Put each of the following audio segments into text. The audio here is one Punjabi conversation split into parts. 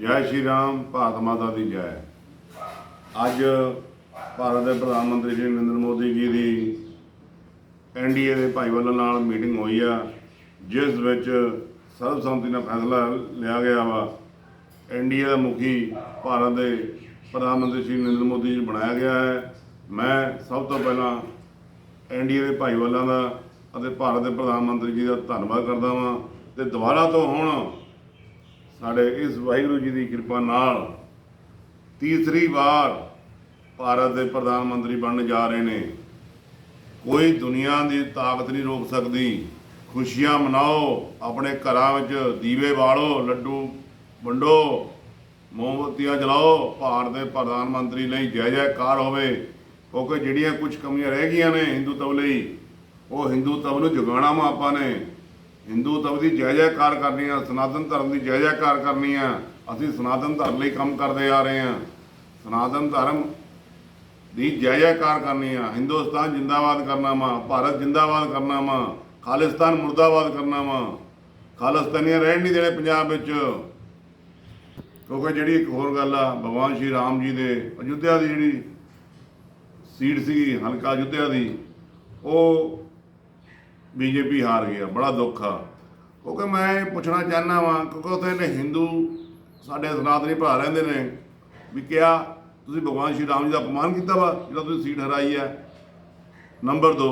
ਜੈ ਸ਼੍ਰੀ ਰਾਮ, ਭਾਰਤ ਮਾਤਾ ਦੀ ਜੈ। ਅੱਜ ਭਾਰਤ ਦੇ ਪ੍ਰਧਾਨ ਮੰਤਰੀ ਸ਼੍ਰੀ ਨਰਿੰਦਰ ਮੋਦੀ ਜੀ ਦੀ ਐਨਡੀਏ ਦੇ ਭਾਈਵਾਲਾਂ ਨਾਲ ਮੀਟਿੰਗ ਹੋਈ ਆ, ਜਿਸ ਵਿੱਚ ਸਰਬਸੰਮਤੀ ਨਾਲ ਫੈਸਲਾ ਲਿਆ ਗਿਆ ਵਾ। ਐਨਡੀਏ ਦਾ ਮੁਖੀ ਭਾਰਤ ਦੇ ਪ੍ਰਧਾਨ ਮੰਤਰੀ ਸ਼੍ਰੀ ਨਰਿੰਦਰ ਮੋਦੀ ਜੀ ਬਣਾਇਆ ਗਿਆ ਹੈ। ਮੈਂ ਸਭ ਤੋਂ ਪਹਿਲਾਂ ਐਨਡੀਏ ਦੇ ਭਾਈਵਾਲਾਂ ਦਾ ਅਤੇ ਭਾਰਤ ਦੇ ਪ੍ਰਧਾਨ ਮੰਤਰੀ ਜੀ ਦਾ ਧੰਨਵਾਦ ਕਰਦਾ ਹਾਂ ਤੇ ਦੁਬਾਰਾ ਤੋਂ ਹੁਣ ਸਾਡੇ ਇਸ ਵਾਹਿਗੁਰੂ ਜੀ ਦੀ ਕਿਰਪਾ ਨਾਲ ਤੀਸਰੀ ਵਾਰ ਭਾਰਤ ਦੇ ਪ੍ਰਧਾਨ ਮੰਤਰੀ ਬਣਨ ਜਾ ਰਹੇ ਨੇ। ਕੋਈ ਦੁਨੀਆ ਦੀ ਤਾਕਤ ਨਹੀਂ ਰੋਕ ਸਕਦੀ। ਖੁਸ਼ੀਆਂ ਮਨਾਓ, ਆਪਣੇ ਘਰਾਂ ਵਿੱਚ ਦੀਵੇ ਬਾਲੋ, ਲੱਡੂ ਵੰਡੋ, ਮੋਮਬੱਤੀਆਂ ਜਲਾਓ, ਭਾਰਤ ਦੇ ਪ੍ਰਧਾਨ ਮੰਤਰੀ ਲਈ ਜੈ ਜੈਕਾਰ ਹੋਵੇ। ਕਿਉਂਕਿ ਜਿਹੜੀਆਂ ਕੁਝ ਕਮੀਆਂ ਰਹਿ ਗਈਆਂ ਨੇ ਹਿੰਦੂਤਵ ਲਈ, ਉਹ ਹਿੰਦੂਤਵ ਨੂੰ ਜਗਾਉਣਾ ਮਾਪਾ ਨੇ। ਨੇ ਹਿੰਦੂਤਵ ਦੀ ਜੈ ਜੈਕਾਰ ਕਰਨੀ ਆ, ਸਨਾਤਨ ਧਰਮ ਦੀ ਜੈ ਜੈਕਾਰ ਕਰਨੀ ਆ, ਅਸੀਂ ਸਨਾਤਨ ਧਰਮ ਲਈ ਕੰਮ ਕਰਦੇ ਆ ਰਹੇ ਆ। ਸਨਾਤਨ ਧਰਮ ਦੀ ਜੈ ਜੈਕਾਰ ਕਰਨੀ ਆ, ਹਿੰਦੁਸਤਾਨ ਜਿੰਦਾਬਾਦ ਕਰਨਾ ਵਾ, ਭਾਰਤ ਜਿੰਦਾਬਾਦ ਕਰਨਾ ਵਾ, ਖਾਲਿਸਤਾਨ ਮੁਰਦਾਬਾਦ ਕਰਨਾ ਵਾ। ਖਾਲਿਸਤਾਨੀਆਂ ਰਹਿਣ ਨਹੀਂ ਦੇਣੇ ਪੰਜਾਬ ਵਿੱਚ। ਕਿਉਂਕਿ ਜਿਹੜੀ ਇੱਕ ਹੋਰ ਗੱਲ ਆ, ਭਗਵਾਨ ਸ਼੍ਰੀ ਰਾਮ ਜੀ ਦੇ ਅਯੁੱਧਿਆ ਦੀ ਜਿਹੜੀ ਸੀਟ ਸੀਗੀ, ਹਲਕਾ ਅਯੁੱਧਿਆ ਦੀ, ਉਹ ਬੀਜੇਪੀ ਹਾਰ ਗਿਆ, ਬੜਾ ਦੁੱਖ ਆ। ਕਿਉਂਕਿ ਮੈਂ ਇਹ ਪੁੱਛਣਾ ਚਾਹਨਾ ਵਾਂ, ਕਿਉਂਕਿ ਉੱਥੇ ਨੇ ਹਿੰਦੂ ਸਾਡੇ ਸਨਾਤਨੀ ਭਰਾ ਰਹਿੰਦੇ ਨੇ, ਵੀ ਕਿਹਾ ਤੁਸੀਂ ਭਗਵਾਨ ਸ਼੍ਰੀ ਰਾਮ ਜੀ ਦਾ ਅਪਮਾਨ ਕੀਤਾ ਵਾ, ਜਿਹੜਾ ਤੁਸੀਂ ਸੀਟ ਹਰਾਈ ਹੈ। ਨੰਬਰ 2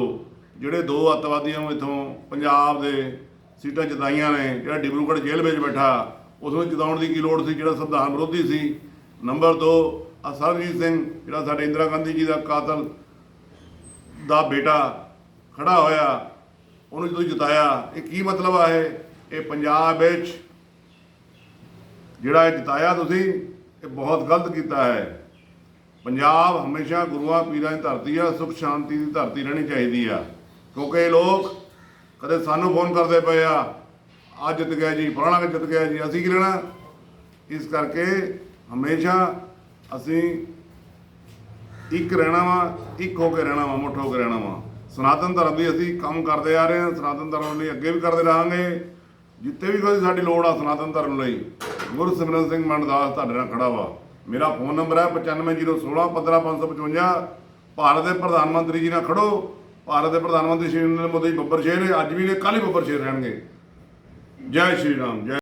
ਜਿਹੜੇ ਦੋ ਅੱਤਵਾਦੀਆਂ ਨੂੰ ਇਥੋਂ ਪੰਜਾਬ ਦੇ ਸੀਟਾਂ ਜਿਤਾਈਆਂ ਨੇ, ਜਿਹੜਾ ਡਿਬਰੂਗੜ੍ਹ ਜੇਲ੍ਹ ਵਿੱਚ ਬੈਠਾ, ਉਸ ਨੂੰ ਜਿਤਾਉਣ ਦੀ ਕੀ ਲੋੜ ਸੀ, ਜਿਹੜਾ ਸੰਵਿਧਾਨ ਵਿਰੋਧੀ ਸੀ। ਨੰਬਰ 2 ਅਸਰਜੀਤ ਸਿੰਘ, ਜਿਹੜਾ ਸਾਡੇ ਇੰਦਰਾ ਗਾਂਧੀ ਜੀ ਦਾ ਕਾਤਲ ਦਾ ਬੇਟਾ ਖੜਾ ਹੋਇਆ ਉਹਨੂੰ ਜਦੋਂ ਜਿਤਾਇਆ, ਇਹ ਕੀ ਮਤਲਬ ਆ ਇਹ? ਇਹ ਪੰਜਾਬ ਵਿੱਚ ਜਿਹੜਾ ਇਹ ਜਿਤਾਇਆ ਤੁਸੀਂ, ਇਹ ਬਹੁਤ ਗਲਤ ਕੀਤਾ ਹੈ। ਪੰਜਾਬ ਹਮੇਸ਼ਾ ਗੁਰੂਆਂ ਪੀਰਾਂ ਦੀ ਧਰਤੀ ਆ, ਸੁਖ ਸ਼ਾਂਤੀ ਦੀ ਧਰਤੀ ਰਹਿਣੀ ਚਾਹੀਦੀ ਆ। ਕਿਉਂਕਿ ਇਹ ਲੋਕ ਕਦੇ ਸਾਨੂੰ ਫੋਨ ਕਰਦੇ ਪਏ ਆ ਆ ਜਿੱਤ ਗਿਆ ਜੀ, ਫਲਾਣਾ ਜਿੱਤ ਗਿਆ ਜੀ, ਅਸੀਂ ਕੀ ਲੈਣਾ ਇਸ ਕਰਕੇ ਹਮੇਸ਼ਾ ਅਸੀਂ ਇੱਕ ਰਹਿਣਾ ਵਾ, ਇੱਕ ਹੋ ਕੇ ਰਹਿਣਾ ਵਾ, ਮੁੱਠ ਹੋ ਕੇ ਰਹਿਣਾ ਵਾ। ਸਨਾਤਨ ਧਰਮ ਦੀ ਅਸੀਂ ਕੰਮ ਕਰਦੇ ਆ ਰਹੇ ਹਾਂ, ਸਨਾਤਨ ਧਰਮ ਲਈ ਅੱਗੇ ਵੀ ਕਰਦੇ ਰਹਾਂਗੇ। ਜਿੱਥੇ ਵੀ ਕੋਈ ਸਾਡੀ ਲੋੜ ਆ ਸਨਾਤਨ ਧਰਮ ਲਈ ਗੁਰਸਿਮਰਨ ਸਿੰਘ ਮੰਡਦਾਸ ਤੁਹਾਡੇ ਨਾਲ ਖੜਾ ਵਾ। ਮੇਰਾ ਫੋਨ ਨੰਬਰ ਹੈ 950161 15555 ਭਾਰਤ ਦੇ ਪ੍ਰਧਾਨ ਮੰਤਰੀ ਜੀ ਨਾਲ ਖੜੋ। ਭਾਰਤ ਦੇ ਪ੍ਰਧਾਨ ਮੰਤਰੀ ਸ਼੍ਰੀ ਨਰਿੰਦਰ ਮੋਦੀ ਬੱਬਰ ਸ਼ੇਰ ਅੱਜ ਵੀ ਨੇ, ਕੱਲ੍ਹ ਹੀ ਬੱਬਰ ਸ਼ੇਰ ਰਹਿਣਗੇ। ਜੈ ਸ਼੍ਰੀ ਰਾਮ, ਜੈ